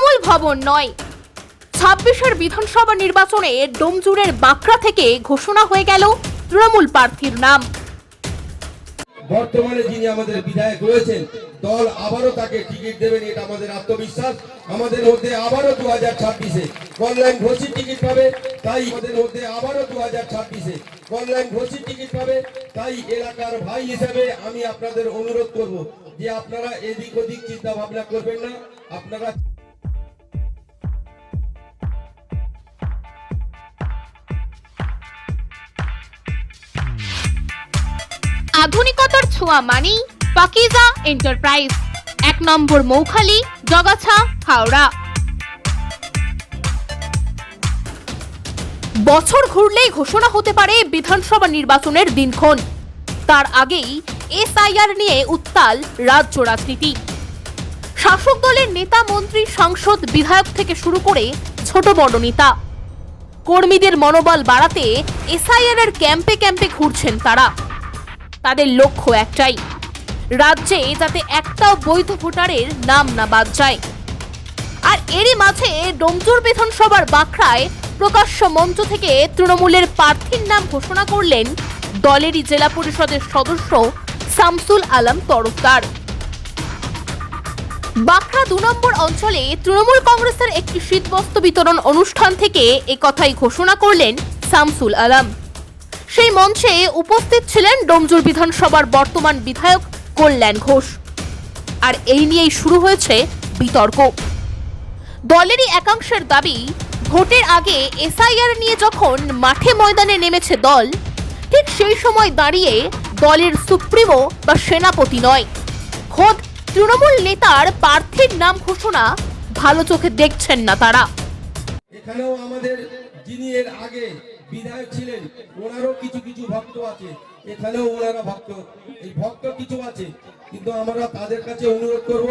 তৃণমূল ভবন নয়। ছাব্বিশের বিধানসভা নির্বাচনে ডোমজুরের বাঁকড়া থেকে ঘোষণা হয়ে গেল তৃণমূল প্রার্থীর নাম। বর্তমানে যিনি আমাদের বিধায়ক রয়েছেন, দল আবারও তাকে টিকিট দেবেন, এটা আমাদের আত্মবিশ্বাস। আমাদের মধ্যে আবারও দু হাজার ছাব্বিশে কল্যাণ ঘোষিত টিকিট পাবে, তাই আমাদের মধ্যে আবারও দু হাজার ছাব্বিশে কল্যাণ ঘোষিত টিকিট পাবে। তাই এলাকার ভাই হিসেবে আমি আপনাদের অনুরোধ করব যে আপনারা এদিক ওদিক চিন্তা ভাবনা করবেন না, আপনারা আধুনিকতার ছোঁয়া মানেই পাকিজা এন্টারপ্রাইজ। এক নম্বর মৌখালি, জগাছা, হাওড়া। বছর ঘুরলেই ঘোষণা হতে পারে বিধানসভা নির্বাচনের দিনক্ষণ। তার আগেই এসআইআর নিয়ে উত্তাল রাজ্য রাজনীতি। শাসক দলের নেতা, মন্ত্রী, সাংসদ, বিধায়ক থেকে শুরু করে ছোট বড় নেতা। কর্মীদের মনোবল বাড়াতে এসআইআর এর ক্যাম্পে ক্যাম্পে ঘুরছেন তারা। তাদের লক্ষ্য একটাই। রাজ্যে যাতে একটাও বৈধ ভোটারের নাম না বাদ যায়। আর এরই মাঝে ডোমজুর বিধানসভার বাখরায় প্রকাশ্য মঞ্চ থেকে তৃণমূলের প্রার্থীর নাম ঘোষণা করলেন দলেরই জেলা পরিষদের সদস্য শামসুল আলম তরফদার। বাঁকড়া দু নম্বর অঞ্চলে তৃণমূল কংগ্রেসের একটি শীতবস্ত্র বিতরণ অনুষ্ঠান থেকে একথাই ঘোষণা করলেন শামসুল আলম। সেই মঞ্চে উপস্থিত ছিলেন ডোমজুর বিধানসভার বর্তমান বিধায়ক কল্যাণ ঘোষ। আর এই নিয়েই শুরু হয়েছে বিতর্ক। দলেরই একাংশের দাবি, ভোটের আগে এসআইআর নিয়ে যখন মাঠে ময়দানে নেমেছে দল, ঠিক সেই সময় দাঁড়িয়ে দলের সুপ্রিমো বা সেনাপতি নয়। খোদ তৃণমূল নেতার প্রার্থীর নাম ঘোষণা ভালো চোখে দেখছেন না তারা। এখানেও আমাদের যিনি এর আগে বিধায়ক ছিলেন, ওনারও কিছু কিছু ভক্ত আছে। এখানেও ওনারা ভক্ত। এই ভক্ত কিছু আছে, কিন্তু আমরা তাদের কাছে অনুরোধ করব,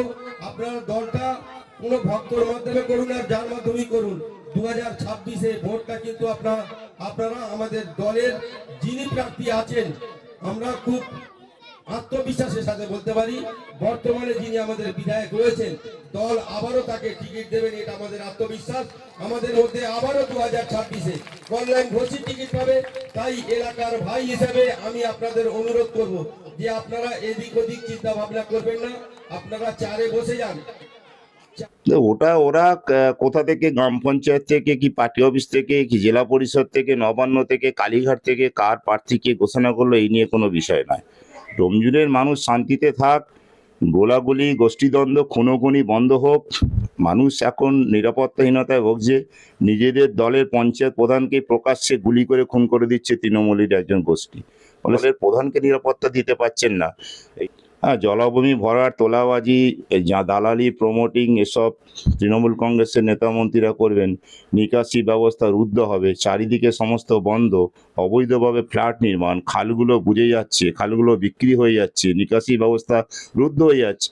আপনার দলটা কোনো ভক্তর মাধ্যমে করুন আর যার মাধ্যমেই করুন। দু হাজার ছাব্বিশে ভোটটা কিন্তু আপনারা আপনারা আমাদের দলের যিনি প্রার্থী আছেন, আমরা খুব আত্মবিশ্বাসের সাথে বলতে পারি, বর্তমানে যিনি আমাদের বিধায়ক রয়েছেন, দল আবারও তাকে টিকিট দেবেন, এটা আমাদের আত্মবিশ্বাস। আমাদের মধ্যে আবারও দু হাজার ছাব্বিশে কল্যাণ ঘোষিত টিকিট পাবে। তাই এলাকার ভাই হিসেবে আমি আপনাদের অনুরোধ করব যে আপনারা এদিক ওদিক চিন্তা ভাবনা করবেন না, আপনারা চারে বসে যান। ওটা ওরা কোথা থেকে, গ্রাম পঞ্চায়েত থেকে, কি পার্টি অফিস থেকে, কি জেলা পরিষদ থেকে, নবান্ন থেকে, কালীঘাট থেকে, কার প্রার্থীকে ঘোষণা করল, এই নিয়ে কোনো বিষয় নয়। ডোমজুরের মানুষ শান্তিতে থাক, গোলাগুলি, গোষ্ঠীদ্বন্দ্ব, খুনোখুনি বন্ধ হোক। মানুষ এখন নিরাপত্তাহীনতায় ভুগছে। নিজেদের দলের পঞ্চায়েত প্রধানকে প্রকাশ্যে গুলি করে খুন করে দিচ্ছে তৃণমূলের একজন গোষ্ঠী। ফলে প্রধানকে নিরাপত্তা দিতে পারছেন না। হ্যাঁ জলাভূমি, ভরাট, তোলাবাজি যা দালালি প্রমোটিং এসব তৃণমূল কংগ্রেসের নেতা মন্ত্রীরা করবেন। নিকাশি ব্যবস্থা রুদ্ধ হবে, চারিদিকে সমস্ত বন্ধ, অবৈধভাবে ফ্ল্যাট নির্মাণ, খালগুলো বুঝে যাচ্ছে, খালগুলো বিক্রি হয়ে যাচ্ছে, নিকাশি ব্যবস্থা রুদ্ধ হয়ে যাচ্ছে।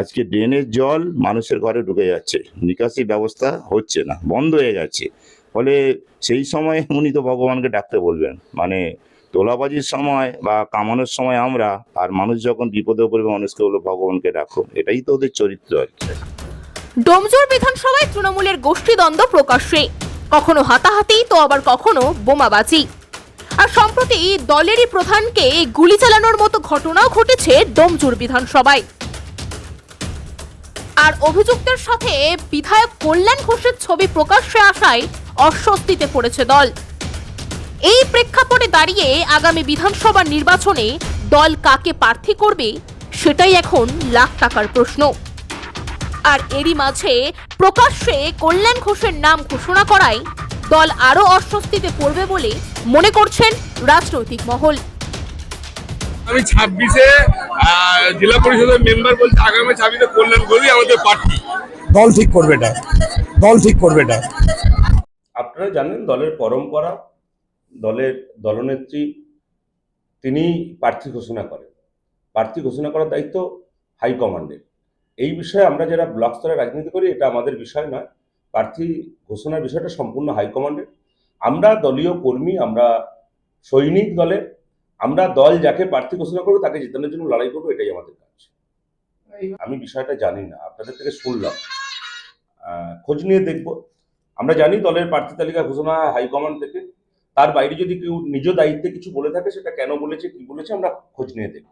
আজকে ড্রেনের জল মানুষের ঘরে ঢুকে যাচ্ছে, নিকাশি ব্যবস্থা হচ্ছে না, বন্ধ হয়ে যাচ্ছে। ফলে সেই সময় উনি তো ভগবানকে ডাকতে বলবেন মানে তোলাবাজির সময় বা কামানোর সময় আমরা আর মানুষ যখন বিপদে পড়বে, মানুষকে বলব, ভগবানকে ডাকো। এটাই তো ওদের চরিত্র ডোমজুর বিধানসভায় তৃণমূলের গোষ্ঠীদ্বন্দ্ব প্রকাশ্যে। কখনো হাতাহাতি, তো আবার কখনো বোমাবাজি। আর সম্প্রতি দলেরই প্রধানকে গুলি চালানোর মতো ঘটনাও ঘটেছে ডোমজুর বিধানসভায়। আর অভিযুক্তের সাথে বিধায়ক কল্যাণ ঘোষের ছবি প্রকাশ্যে আসায় অস্বস্তিতে পড়েছে দল। এই প্রেক্ষাপটে দাঁড়িয়ে আগামী বিধানসভা নির্বাচনে দল কাকে প্রার্থী করবে সেটাই এখন লাখ টাকার প্রশ্ন। আর এরই মাঝে প্রকাশ্যে কল্যাণ ঘোষের নাম ঘোষণা করায় দল আরও অস্বস্তিতে পড়বে বলে মনে করছেন রাজনৈতিক মহল। আমি ছাব্বিশে জেলা পরিষদের মেম্বার বলছে আগামী ছাব্বিশে কল্যাণ করি আমাদের প্রার্থী। দল ঠিক করবে এটা। দল ঠিক করবে এটা। আপনারা জানেন দলের পরম্পরা দলের দলনেত্রী তিনি প্রার্থী ঘোষণা করেন। প্রার্থী ঘোষণা করার দায়িত্ব হাইকমান্ডের এই বিষয়ে আমরা যারা ব্লক স্তরে রাজনীতি করি, এটা আমাদের বিষয় নয়। প্রার্থী ঘোষণার বিষয়টা সম্পূর্ণ হাইকমান্ডের আমরা দলীয় কর্মী, আমরা সৈনিক দলে, আমরা দল যাকে প্রার্থী ঘোষণা করব তাকে জেতানোর জন্য লড়াই করব, এটাই আমাদের কাজ। আমি বিষয়টা জানি না, আপনাদের থেকে শুনলাম। খোঁজ নিয়ে দেখব। আমরা জানি দলের প্রার্থী তালিকা ঘোষণা হয় হাইকমান্ড থেকে। তার বাইরে যদি কেউ নিজ দায়িত্বে কিছু বলে থাকে, সেটা কেন বলেছে, কি বলেছে, আমরা খোঁজ নিয়ে দেখব।